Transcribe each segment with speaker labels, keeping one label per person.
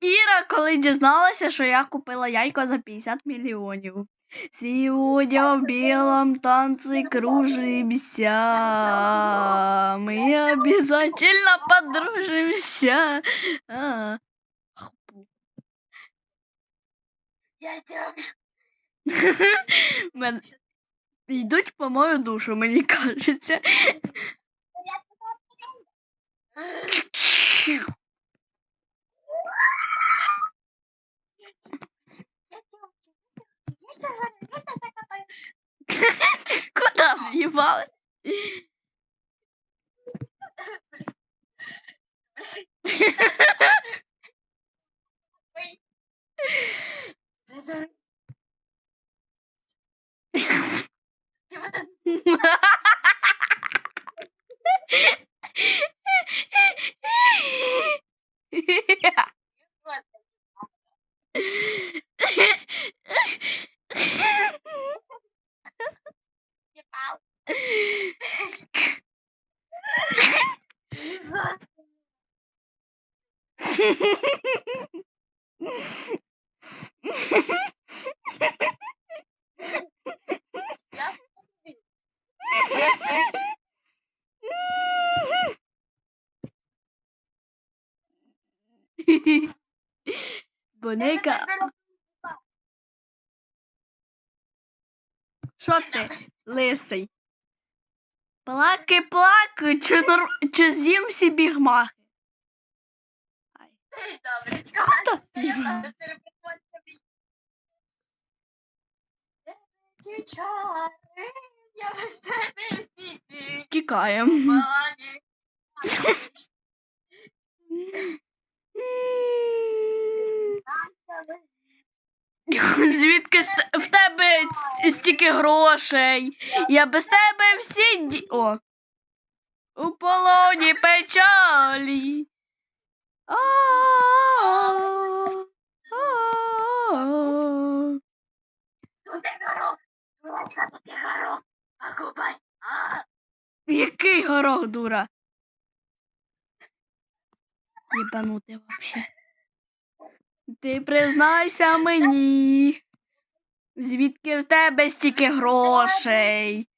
Speaker 1: Іра, коли дізналася, що я купила яйко за 50 мільйонів. Сегодня в белом танце кружимся, мы обязательно подружимся. А.
Speaker 2: Я
Speaker 1: Йдуть по мою душу, мені кажеться. your phone.
Speaker 2: yeah. Зараз- Я вас-
Speaker 1: Плаки, плаки, чи, нор... чи з'їм всі бігмахи?
Speaker 2: Добре, чекай. Я
Speaker 1: ти?
Speaker 2: телефон собі. Ті Я без тебе всі
Speaker 1: Тікаємо. Звідки в тебе стільки грошей? Я без тебе всі ді... О. У полоні печалі. Який горох, дура? Єбанути вообще. Ти признайся мені. Звідки в тебе стільки грошей?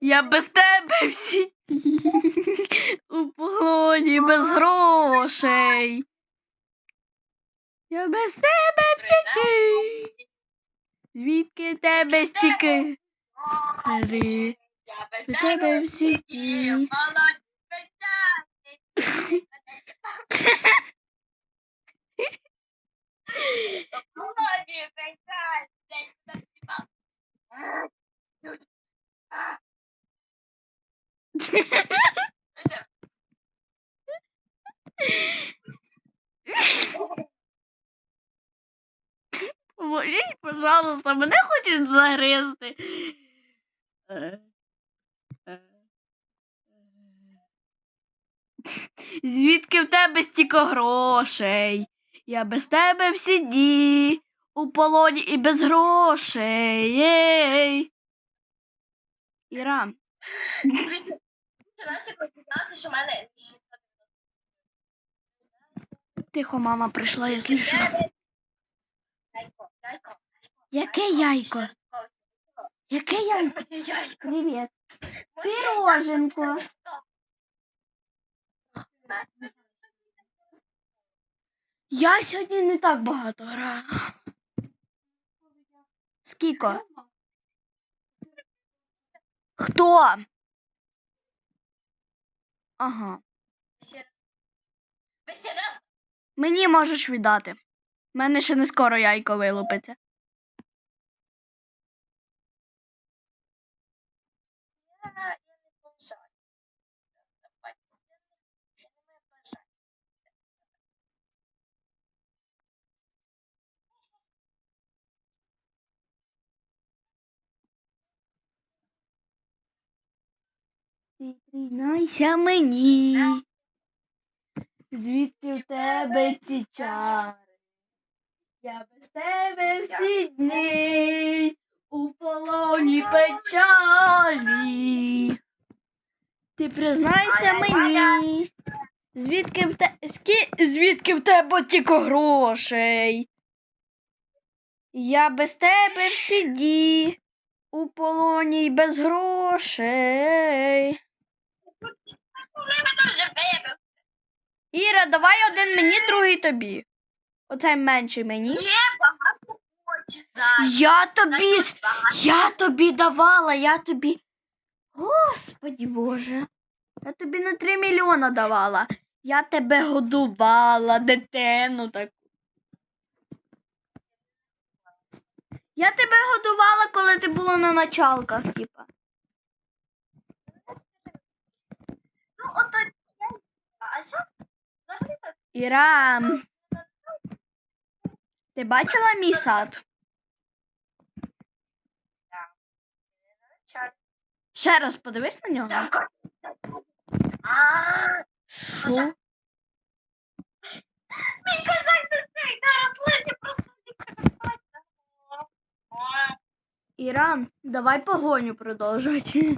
Speaker 1: Я без тебе всі у полоні без грошей. Я без тебе дні. Звідки в тебе стільки?
Speaker 2: Я без
Speaker 1: тебе всі
Speaker 2: ті
Speaker 1: дні.
Speaker 2: молоді печалі. Молоді печалі. Блядь, куди ти пав? А, люди. А.
Speaker 1: Поможіть, пожалуйста, мене хочуть загризти. Е, е, е. Звідки в тебе стільки грошей? Я без тебе всі дні у полоні і без грошей. Ей. Іра,
Speaker 2: Пише, Настя, коли дізналася, що в мене 600
Speaker 1: тихо, мама прийшла, я слышу. Яке яйко? Яке яйко? Привіт.
Speaker 2: Моє
Speaker 1: Піроженко. Я сьогодні не так багато граю. Скільки? Хто? Ага. Мені можеш віддати. Мене ще не скоро яйко вилупиться. Признайся мені. Звідки в тебе ці чари? Я без тебе всі дні у полоні печалі. Ти признайся мені. Звідки в те... Скі... Звідки в тебе тільки грошей? Я без тебе в сіді, у полоні й без грошей. Іра, давай один мені, другий тобі. Оцей менший мені.
Speaker 2: Є багато хоче.
Speaker 1: Я тобі, я тобі давала, я тобі. Господі Боже. Я тобі на 3 мільйона давала. Я тебе годувала, дитину таку. Я тебе годувала, коли ти була на началках, типа.
Speaker 2: Ну, ото. А зараз взагалі так.
Speaker 1: Іра, ти бачила мій сад? Ще раз подивись на нього. Що?
Speaker 2: Мій козак до цей на рослині просто.
Speaker 1: Іран, давай погоню продовжувати.